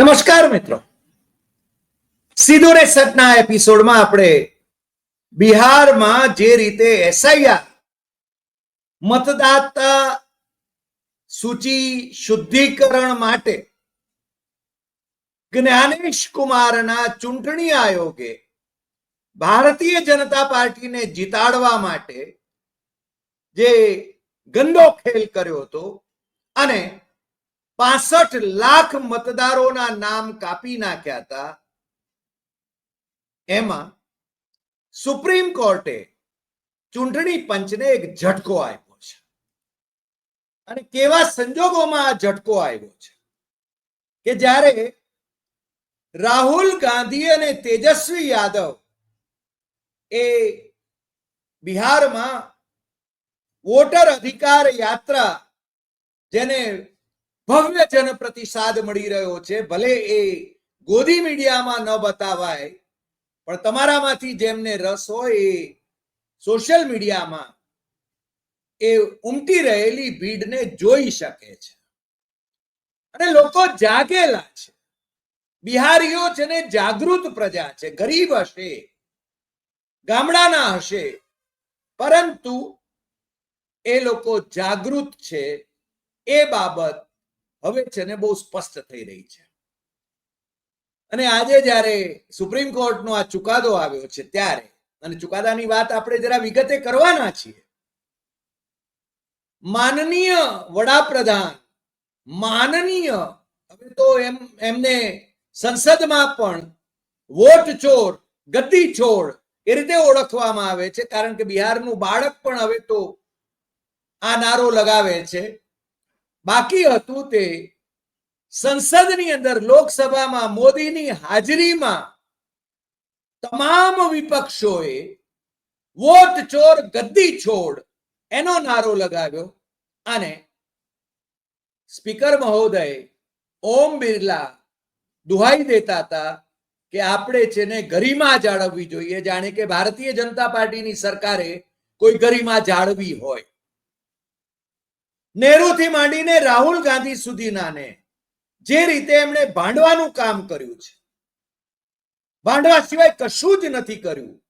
નમસ્કાર મિત્રો. સીધો ને એપિસોડમાં આપણે બિહારમાં જે રીતે એસઆઈઆર, મતદાતા સૂચિ શુદ્ધિકરણ માટે જ્ઞાનેશ કુમારના ચૂંટણી આયોગે ભારતીય જનતા પાર્ટીને જીતાડવા માટે જે ગંદો ખેલ કર્યો હતો અને પાસઠ લાખ મતદારોના નામ કાપી નાખ્યા હતા. એમાં સુપ્રીમ કોર્ટે ચૂંટણી પંચને એક ઝટકો આપ્યો છે. અને કેવા સંજોગોમાં આ ઝટકો આવ્યો છે? કે જ્યારે રાહુલ ગાંધી અને તેજસ્વી યાદવ એ બિહારમાં વોટર અધિકાર યાત્રા જેને ભવ્ય જન પ્રતિસાદ મળી રહ્યો છે. ભલે એ ગોદી મીડિયામાં ન બતાવાય, પણ તમારામાંથી જેમને રસ હોય એ સોશિયલ મીડિયામાં એ ઉમટી રહેલી ભીડને જોઈ શકે છે. અને લોકો જાગેલા છે. બિહારીઓ છે ને જાગૃત પ્રજા છે. ગરીબ હશે, ગામડાના હશે, પરંતુ એ લોકો જાગૃત છે. એ બાબત હવે છે ને બહુ સ્પષ્ટ થઈ રહી છે. અને આજે જ્યારે સુપ્રીમ કોર્ટનો આ ચુકાદો આવ્યો છે ત્યારે, અને ચુકાદાની વાત આપણે જરા વિગતે કરવાના છીએ, માનનીય વડાપ્રધાન, માનનીય, હવે તો એમ, એમને સંસદમાં પણ વોટ ચોર ગદ્દી છોડ એ રીતે ઓળખવામાં આવે છે. કારણ કે બિહારનું બાળક પણ હવે તો આ નારો લગાવે છે. બાકી હતું તે સંસદની અંદર લોકસભામાં મોદીની હાજરીમાં તમામ વિપક્ષોએ વોટ ચોર ગદ્દી છોડ એનો નારો લગાવ્યો અને સ્પીકર મહોદય ઓમ બિરલા દુહાઈ દેતા હતા કે આપણે છે ને ગરિમા જાળવવી જોઈએ. જાણે કે ભારતીય જનતા પાર્ટીની સરકારે કોઈ ગરિમા જાળવી હોય. નહેરુથી માંડીને રાહુલ ગાંધી સુધીનાને જે રીતે એમણે ભાંડવાનું કામ કર્યું છે. ભાંડવા સિવાય કશું જ નથી કર્યું.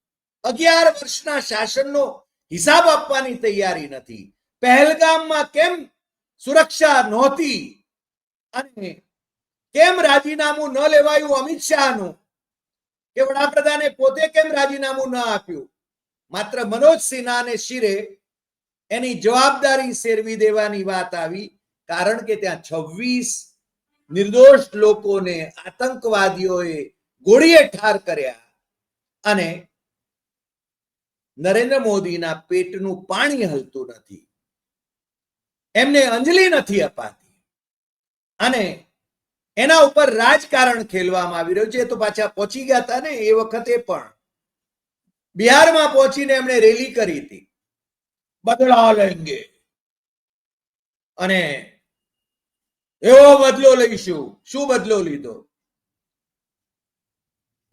અગિયાર વર્ષના શાસનનો હિસાબ આપવાની તૈયારી નથી. પહેલગામમાં કેમ સુરક્ષા નહોતી અને કેમ રાજીનામું ન લેવાયું અમિત શાહનું? કે વડાપ્રધાને પોતે કેમ રાજીનામું ન આપ્યું? માત્ર મનોજ સિન્હાને શિરે એની જવાબદારી શેરવી દેવાની વાત આવી, કારણ કે ત્યાં છવ્વીસ નિર્દોષ લોકોને આતંકવાદીઓએ ગોળીએ ઠાર કર્યા. અને નરેન્દ્ર મોદીના પેટનું પાણી હલતું નથી. એમને અંજલિ નથી અપાતી. અને એના ઉપર રાજકારણ ખેલવામાં આવી રહ્યું છે. તો પાછા પહોંચી ગયા હતા ને એ વખતે પણ. બિહારમાં પહોંચીને એમણે રેલી કરી હતી. બદલા લેંગે અને એવો બદલો લઈશું. શું બદલો લીધો?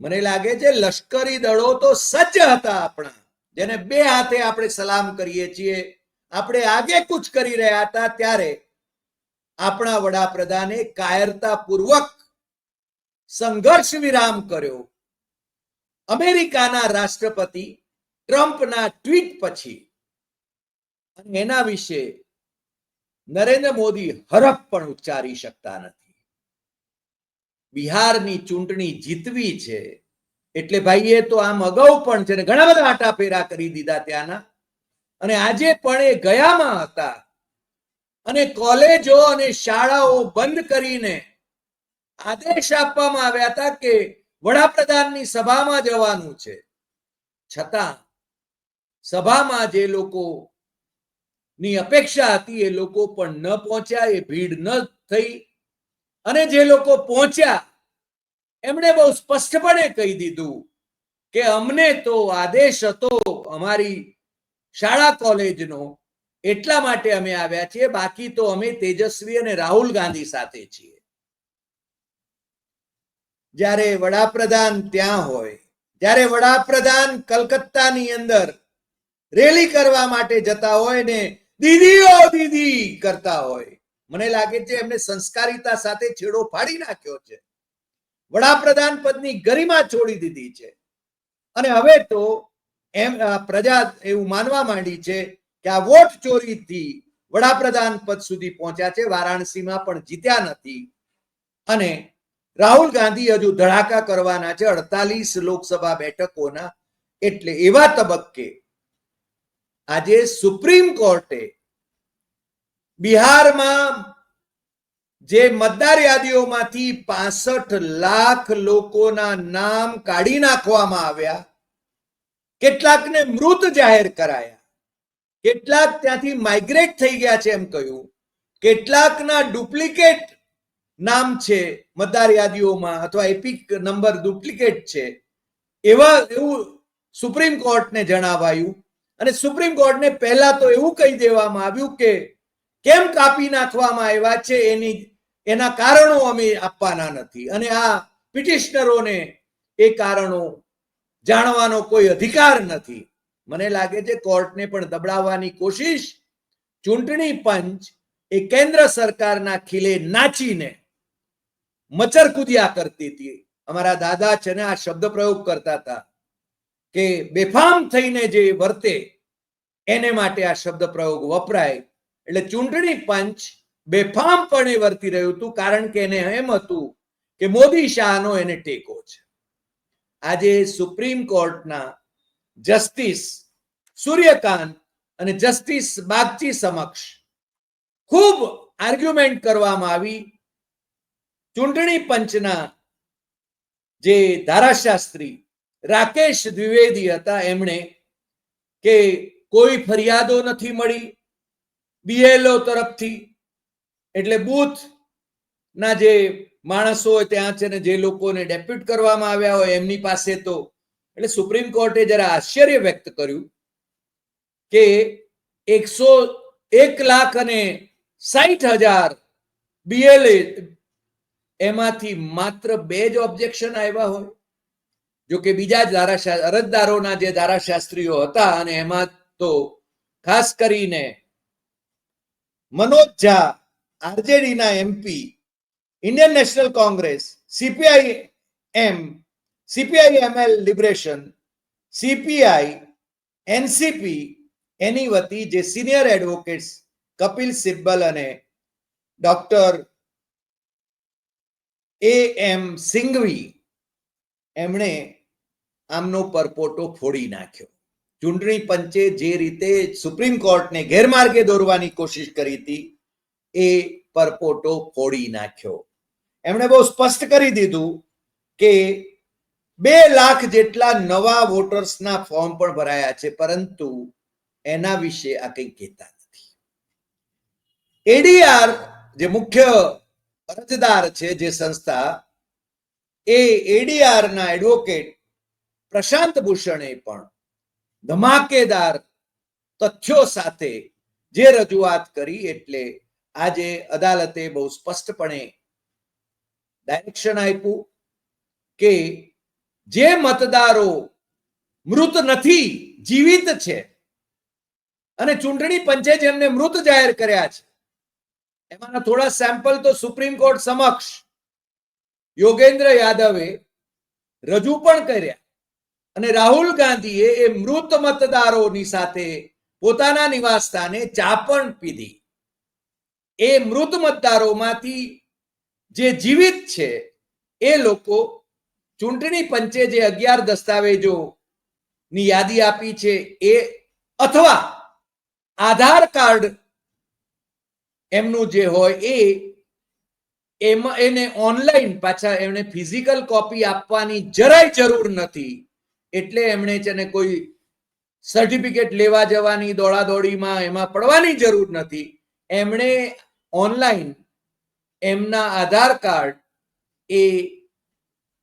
મને લાગે છે લશ્કરી દળો તો સજ્જ હતા આપણા. જેને બે હાથે આપણે સલામ કરીએ છીએ. આપણે આગે કૂચ કરી રહ્યા હતા ત્યારે આપણા વડાપ્રધાને કાયરતા પૂર્વક સંઘર્ષ વિરામ કર્યો. અમેરિકાના રાષ્ટ્રપતિ ટ્રમ્પના ટ્વીટ પછી અને એના વિશે નરેન્દ્ર મોદી હરફ પણ ઉચ્ચારી શકતા નથી. બિહારની ચૂંટણી જીતવી છે એટલે ભાઈએ તો આમ અગાઉ પણ છે ઘણા બધા આટા ફેરા કરી દીધા ત્યાંના, અને આજે પણ એ ગયામાં હતા. અને કોલેજો અને શાળાઓ બંધ કરીને આદેશ આપવામાં આવ્યા હતા કે વડાપ્રધાનની સભામાં જવાનું છે. છતાં સભામાં જે લોકો ની અપેક્ષા હતી એ લોકો પણ ન પહોંચ્યા, એ ભીડ ન થઈ. અને જે લોકો પહોંચ્યા, એમણે બહુ સ્પષ્ટપણે કહી દીધું કે અમને તો આદેશ હતો અમારી શાળા કોલેજનો, એટલા માટે અમે આવ્યા છીએ, બાકી તો અમે તેજસ્વી અને રાહુલ ગાંધી સાથે છીએ. જ્યારે વડાપ્રધાન ત્યાં હોય, જ્યારે વડાપ્રધાન કલકત્તાની અંદર રેલી કરવા માટે જતા હોય ને દીદીઓ, દીદી કરતા હોય. મને લાગે છે એમને સંસ્કારિતા સાથે છેડો ફાડી નાખ્યો છે. વડાપ્રધાન પદની ગરિમા છોડી દીધી છે. અને હવે તો એમ પ્રજા એવું માનવા માંડી છે કે આ વોટ ચોરીથી વડાપ્રધાન પદ સુધી પહોંચ્યા છે. વારાણસીમાં પણ જીત્યા નથી. અને રાહુલ ગાંધી હજુ ધડાકા કરવાના છે અડતાલીસ લોકસભા બેઠકોના. એટલે એવા તબક્કે આજે સુપ્રીમ કોર્ટે બિહારમાં જે મતદાર યાદીઓમાંથી પાસઠ લાખ લોકોના નામ કાઢી નાખવામાં આવ્યા, કેટલાકને મૃત જાહેર કરાયા, કેટલાક ત્યાંથી માઇગ્રેટ થઈ ગયા છે એમ કહ્યું, કેટલાકના ડુપ્લિકેટ નામ છે મતદાર યાદીઓમાં અથવા એપિક નંબર ડુપ્લિકેટ છે, એવા એવું સુપ્રીમ કોર્ટને જણાવાયું અને સુપ્રીમ કોર્ટને પહેલા તો એવું કહી દેવામાં આવ્યું કે કેમ કાપી નાખવામાં આવ્યા છે એની, એના કારણો અમે આપવાના નથી. અને આ પિટિશનરોને એ કારણો જાણવાનો કોઈ અધિકાર નથી. મને લાગે છે કોર્ટને પણ દબડાવવાની કોશિશ, ચૂંટણી પંચ એ કેન્દ્ર સરકારના ખીલે નાચીને મચર કૂદ્યા કરતી હતી. અમારા દાદા છે ને આ શબ્દ પ્રયોગ કરતા હતા. કે બેફામ થઈને જે વર્તે, એને માટે આ શબ્દ પ્રયોગ વપરાય. એટલે ચૂંટણી પંચ બેફામપણે વર્તી રહ્યું હતું, કારણ કે એને એમ હતું કે મોદી શાહનો એને ટેકો છે. આજે સુપ્રીમ કોર્ટના જસ્ટિસ સૂર્યકાંત અને જસ્ટિસ બાગચી સમક્ષ ખૂબ આર્ગ્યુમેન્ટ કરવામાં આવી. ચૂંટણી પંચના જે ધારાશાસ્ત્રી રાકેશ દ્વિવેદી હતા એમણે કે કોઈ ફરિયાદો નથી મળી, બીએલઓ તરફથી. એટલે બૂથ ના જે માણસો હોય ત્યાં છે ને જે લોકોને ડેપ્યુટ કરવામાં આવ્યા હોય એમની પાસે તો, એટલે સુપ્રીમ કોર્ટે જરા આશ્ચર્ય વ્યક્ત કર્યું કે એકસો એક લાખ અને સાઠ હજાર બીએલએ એમાંથી માત્ર બે જ ઓબ્જેક્શન આવ્યા હોય. જો કે બીજા જ ધારાશા, અરજદારોના જે ધારાશાસ્ત્રીઓ હતા અને એમાં તો ખાસ કરીને Manoj Jha આરજેડીના MP Indian National Congress CPI M CPI ML liberation CPI NCP એની વતી જે સિનિયર એડવોકેટ્સ કપિલ સિબ્બલ અને ડોક્ટર એ એમ સિંઘવી, એમણે આમનો પરપોટો ફોડી નાખ્યો. ચૂંટણી પંચે જે રીતે સુપ્રીમ કોર્ટને ગેરમાર્ગે દોરવાની કોશિશ કરી હતી, એ પરપોટો ફોડી નાખ્યો. એમણે બહુ સ્પષ્ટ કરી દીધું કે બે લાખ જેટલા નવા વોટર્સના ફોર્મ પણ ભરાયા છે, પરંતુ એના વિશે આ કંઈ કહેતા નથી. એડીઆર જે મુખ્ય અરજદાર છે, જે સંસ્થા, એ એડીઆરના એડવોકેટ પ્રશાંત ભૂષણે પણ ધમાકેદાર તથ્યો સાથે જે રજૂઆત કરી એટલે આજે અદાલતે બહુ સ્પષ્ટપણે ડાયરેક્શન આપ્યું કે જે મતદારો મૃત નથી, જીવિત છે અને ચૂંટણી પંચે જેમને મૃત જાહેર કર્યા છે. એમાંના થોડા સેમ્પલ તો સુપ્રીમ કોર્ટ સમક્ષ યોગેન્દ્ર યાદવે રજૂ પણ કર્યા. અને રાહુલ ગાંધીએ એ મૃત મતદારોની સાથે પોતાના નિવાસ સ્થાને ચા પણ પીધી. એ મૃત મતદારોમાંથી જે જીવિત છે, એ લોકો ચૂંટણી પંચે જે અગિયાર દસ્તાવેજો ની યાદી આપી છે, એ અથવા આધાર કાર્ડ એમનું જે હોય એ, એમાં એને ઓનલાઈન પાછા એમણે ફિઝિકલ કોપી આપવાની જરાય જરૂર નથી. એટલે એમણે છે ને કોઈ સર્ટિફિકેટ લેવા જવાની દોડાદોડીમાં એમાં પડવાની જરૂર નથી. એમણે ઓનલાઈન એમના આધાર કાર્ડ એ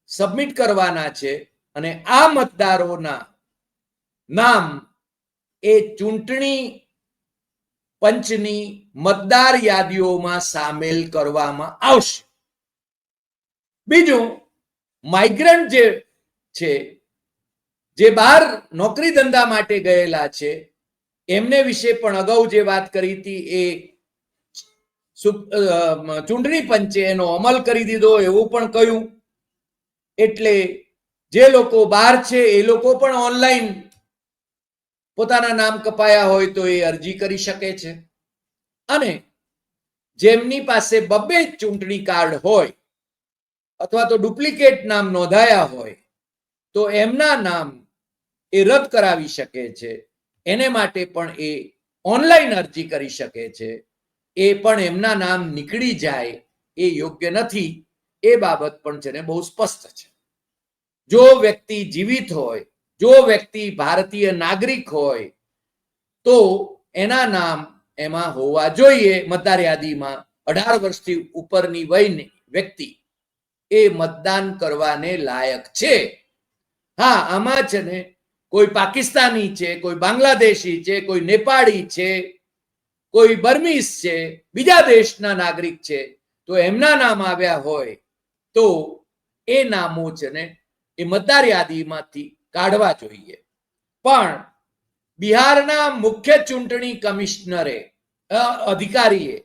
સબમિટ કરવાના છે અને આ મતદારોના નામ એ ચૂંટણી પંચની મતદાર યાદીઓમાં સામેલ કરવામાં આવશે. બીજું માઇગ્રન્ટ જે છે જે બહાર નોકરી ધંધા માટે ગયેલા છે, એમને વિશે પણ અગાઉ જે વાત કરી હતી એ ચૂંટણી પંચે એનો અમલ કરી દીધો એવું પણ કહ્યું. એટલે જે લોકો બહાર છે, એ લોકો પણ ઓનલાઈન પોતાના નામ કપાયા હોય તો એ અરજી કરી શકે છે. અને જેમની પાસે બબ્બે ચૂંટણી કાર્ડ હોય અથવા તો ડુપ્લિકેટ નામ નોંધાયા હોય, તો એમના નામ એ રદ કરાવી શકે છે. એને માટે પણ એ ઓનલાઈન અરજી કરી શકે છે. એ પણ એમના નામ નીકળી જાય એ યોગ્ય નથી. એ બાબત પણ છે ને બહુ સ્પષ્ટ છે. જો વ્યક્તિ જીવિત હોય, જો વ્યક્તિ ભારતીય નાગરિક હોય, તો એના નામ એમાં હોવા જોઈએ મતદાર યાદીમાં અઢાર વર્ષથી ઉપરની વયની વ્યક્તિ એ મતદાન કરવાને લાયક છે. હા, આમાં છે ને કોઈ પાકિસ્તાની છે, કોઈ બાંગ્લાદેશી છે, કોઈ નેપાળી છે, કોઈ બર્મીસ છે, બીજા દેશના નાગરિક છે, તો એમના નામ આવ્યા હોય તો એ નામો છે ને એ મતદાર યાદીમાંથી કાઢવા જોઈએ. પણ બિહારના મુખ્ય ચૂંટણી કમિશનરે અધિકારીએ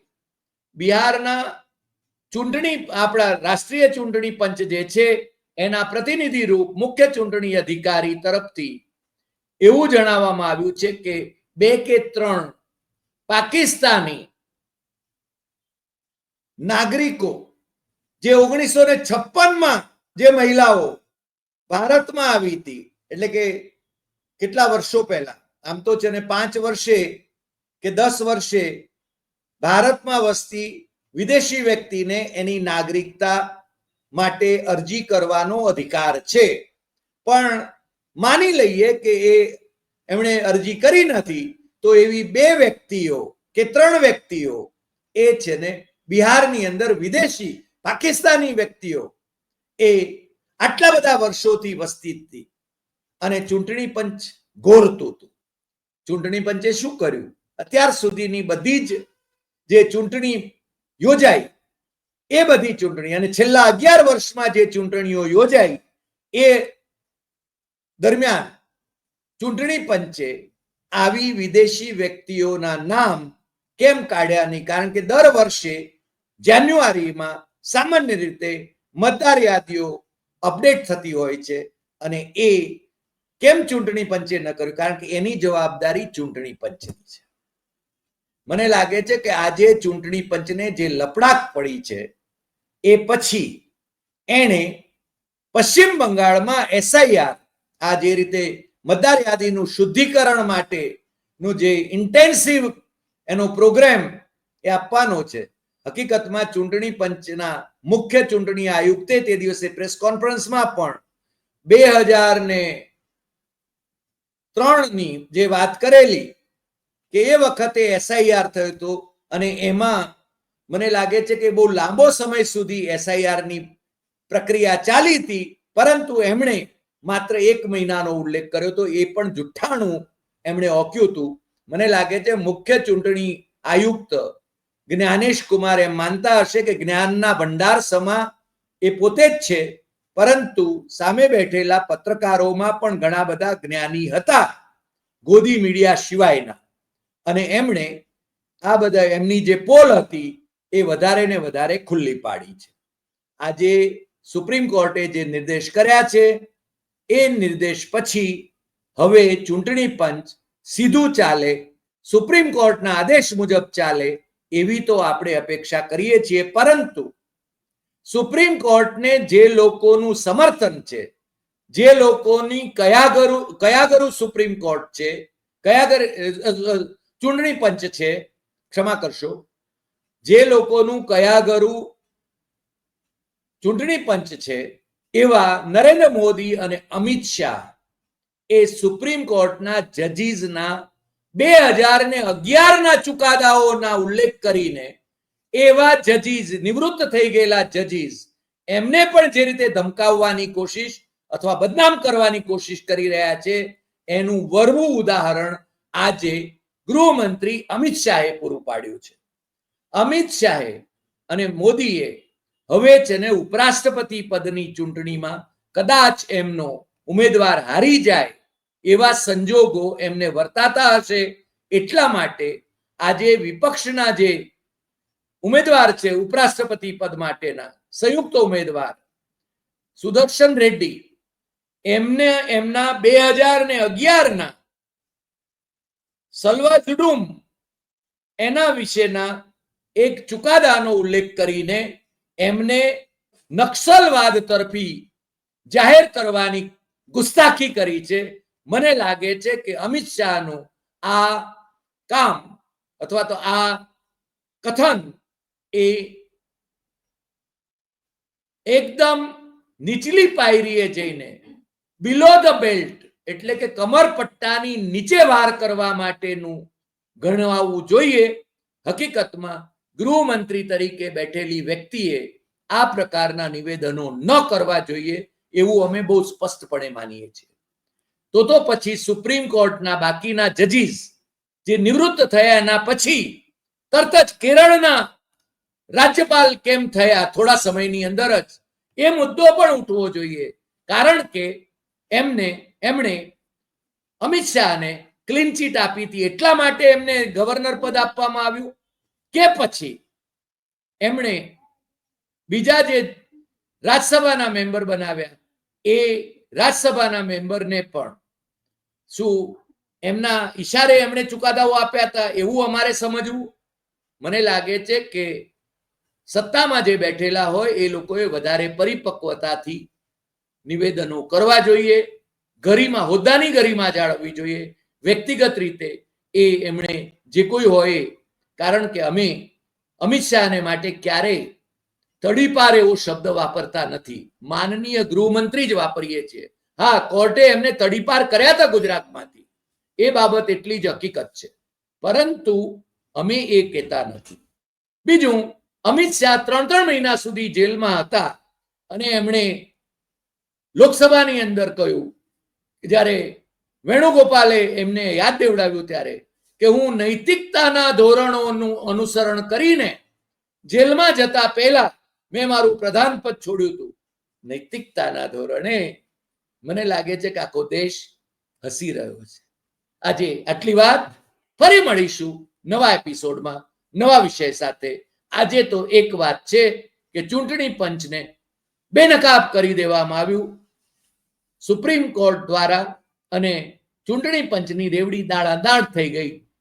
બિહારના ચૂંટણી, આપણા રાષ્ટ્રીય ચૂંટણી પંચ જે છે, એના પ્રતિનિધિ રૂપ મુખ્ય ચૂંટણી અધિકારી તરફથી એવું જણાવવામાં આવ્યું છે કે બે કે ત્રણ પાકિસ્તાની નાગરિકો જે ઓગણીસો ને છપ્પનમાં જે મહિલાઓ ભારતમાં આવી હતી, એટલે કે કેટલા વર્ષો પહેલા, આમ તો છે ને પાંચ વર્ષે કે દસ વર્ષે ભારતમાં વસતી વિદેશી વ્યક્તિને એની નાગરિકતા માટે અરજી કરવાનો અધિકાર છે. પણ માની લઈએ કે એ એમણે અરજી કરી નથી, તો એવી બે વ્યક્તિઓ કે ત્રણ વ્યક્તિઓ, એ છે ને બિહારની અંદર વિદેશી પાકિસ્તાની વ્યક્તિઓ, એ આટલા બધા વર્ષોથી વસ્તી હતી. અને ચૂંટણી પંચ ઘોરતું હતું. ચૂંટણી પંચે શું કર્યું? અત્યાર સુધીની બધી જ જે ચૂંટણી યોજાઈ, એ બધી ચૂંટણી, અને છેલ્લા અગિયાર વર્ષમાં જે ચૂંટણીઓ યોજાઈ, એ દરમિયાન ચૂંટણી પંચે આવી વિદેશી વ્યક્તિઓના નામ કેમ કાઢ્યા નહીં? કારણ કે દર વર્ષે જાન્યુઆરીમાં સામાન્ય રીતે મતદાર યાદીઓ અપડેટ થતી હોય છે અને એ કેમ ચૂંટણી પંચે ન કર્યું? કારણ કે એની જવાબદારી ચૂંટણી પંચની છે. મને લાગે છે કે આજે ચૂંટણી પંચને જે લપડાક પડી છે, એ પછી એણે પશ્ચિમ બંગાળમાં એસઆઈઆર આ જે રીતે મતદાર યાદીનું શુદ્ધિકરણ માટે નું જે ઇન્ટેન્સિવ એનો પ્રોગ્રામ એ આપવાનો છે. હકીકતમાં ચૂંટણી પંચના મુખ્ય ચૂંટણી આયુક્તે તે દિવસે પ્રેસ કોન્ફરન્સમાં પણ બે હજાર ને ત્રણની જે વાત કરેલી કે એ વખતે એસઆઈઆર થયો હતો અને એમાં મને લાગે છે કે બહુ લાંબો સમય સુધી એસઆઈઆરની પ્રક્રિયા ચાલી હતી, પરંતુ એમણે માત્ર એક મહિનાનો ઉલ્લેખ કર્યો તો એ પણ જુઠ્ઠાણું એમણે ઓક્યું હતું. મને લાગે છે મુખ્ય ચૂંટણી આયુક્ત જ્ઞાનેશ કુમાર એમ માનતા હશે કે જ્ઞાનના ભંડાર સમા એ પોતે જ છે, પરંતુ સામે બેઠેલા પત્રકારોમાં પણ ઘણા બધા જ્ઞાની હતા, ગોદી મીડિયા સિવાયના. અને એમણે આ બધા એમની જે પોલ હતી એ વધારે ને વધારે ખુલ્લી પાડી છે. આજે સુપ્રીમ કોર્ટે જે નિર્દેશ કર્યા છે એ નિર્દેશ પછી હવે ચૂંટણી પંચ સીધું ચાલે સુપ્રીમ કોર્ટના આદેશ મુજબ ચાલે એવી તો આપણે અપેક્ષા કરીએ છીએ. પરંતુ સુપ્રીમ કોર્ટને જે લોકોનું સમર્થન છે જે લોકોની કયાગરુ કયાગરુ સુપ્રીમ કોર્ટ છે અ, ચૂંટણી પંચ છે ક્ષમા કરશો જે લોકોનું કયાગરુ ચૂંટણી પંચ છે એવા નરેન્દ્ર મોદી અને અમિત શાહ એ સુપ્રીમ કોર્ટના જજીસના બે હજાર ને અગિયારના ચુકાદાઓના ઉલ્લેખ કરીને એવા જજીસ, નિવૃત્ત થઈ ગયેલા જજીસ, એમને પણ જે રીતે ધમકાવવાની કોશિશ અથવા બદનામ કરવાની કોશિશ કરી રહ્યા છે, એનું વરવું ઉદાહરણ આજે ગૃહમંત્રી અમિત શાહે પૂરું પાડ્યું છે. અમિત શાહે અને મોદીએ હવે છે ને ઉપરાષ્ટ્રપતિ પદની ચૂંટણીમાં કદાચ એમનો ઉમેદવાર હારી જાય એવા સંજોગો એમને વર્તાતા હશે એટલા માટે આજે વિપક્ષના જે ઉમેદવાર છે ઉપરાષ્ટ્રપતિ પદ માટેના સંયુક્ત ઉમેદવાર સુદર્શન રેડ્ડી, એમને એમના બે હજાર ને અગિયારના સલવા જુડુમ એના વિશેના એક ચુકાદાનો ઉલ્લેખ કરીને એમને નક્સલવાદ તરફી જાહેર કરવાની ગુસ્તાખી કરી છે. મને લાગે છે કે અમિત શાહનું આ કામ અથવા તો આ કથન એ એકદમ નીચલી પાયરીએ જઈને બિલો ધ બેલ્ટ એટલે કે કમર પટ્ટાની નીચે વાર કરવા માટેનું ગણવાવું જોઈએ. હકીકતમાં ગૃહમંત્રી તરીકે બેઠેલી વ્યક્તિએ આ પ્રકારના નિવેદનો ન કરવા જોઈએ એવું અમે બહુ સ્પષ્ટપણે માનીએ છીએ. તો તો પછી સુપ્રીમ કોર્ટના બાકીના જજીસ જે નિવૃત્ત થયા પછી તરત જ કેરળના રાજ્યપાલ કેમ થયા થોડા સમયની અંદર જ એ મુદ્દો પણ ઉઠવો જોઈએ. કારણ કે એમને, એમણે અમિત શાહને ક્લીન ચીટ આપી હતી. એટલા માટે એમને ગવર્નર પદ આપવામાં આવ્યું. કે પછી એમણે બીજા જે રાજ્યસભાના મેમ્બર બનાવ્યા, એ રાજ્યસભાના મેમ્બરને પણ શું એમના ઈશારે એમણે ચુકાદાઓ આપ્યા હતા એવું અમારે સમજવું? મને લાગે છે કે સત્તામાં જે બેઠેલા હોય એ લોકોએ વધારે પરિપક્વતાથી નિવેદનો કરવા જોઈએ, ગરિમા, હોદ્દાની ગરિમા જાળવવી જોઈએ, વ્યક્તિગત રીતે એ એમણે જે કોઈ હોય કારણ કે અમે, અમિત શાહને માટે ક્યારેય તડીપાર એવો શબ્દ વાપરતા નથી. માનનીય ગૃહમંત્રી જ વાપરીએ છીએ. હા, કોર્ટે એમને તડીપાર કર્યા હતા ગુજરાતમાંથી. એ બાબત એટલી જ હકીકત છે. પરંતુ અમે એ કહેતા નથી. બીજું, અમિત શાહ ત્રણ ત્રણ મહિના સુધી જેલમાં હતા અને એમણે લોકસભાની અંદર કહ્યું જ્યારે વેણુગોપાલે એમને યાદ દેવડાવ્યું ત્યારે કે હું નૈતિકતાના ધોરણોનું અનુસરણ કરીને જેલમાં જતા પહેલા મેં મારું પ્રધાન પદ છોડ્યું હતું. નૈતિકતાના ધોરણે મને લાગે છે કે આખો દેશ હસી રહ્યો છે. આજે આટલી વાત ફરી મળીશું નવા એપિસોડમાં, નવા વિષય સાથે. આજે તો એક વાત છે કે ચૂંટણી પંચને બેનકાબ કરી દેવામાં આવ્યું. સુપ્રીમ કોર્ટ દ્વારા અને ચૂંટણી પંચની રેવડી દાણાદાળ થઈ ગઈ.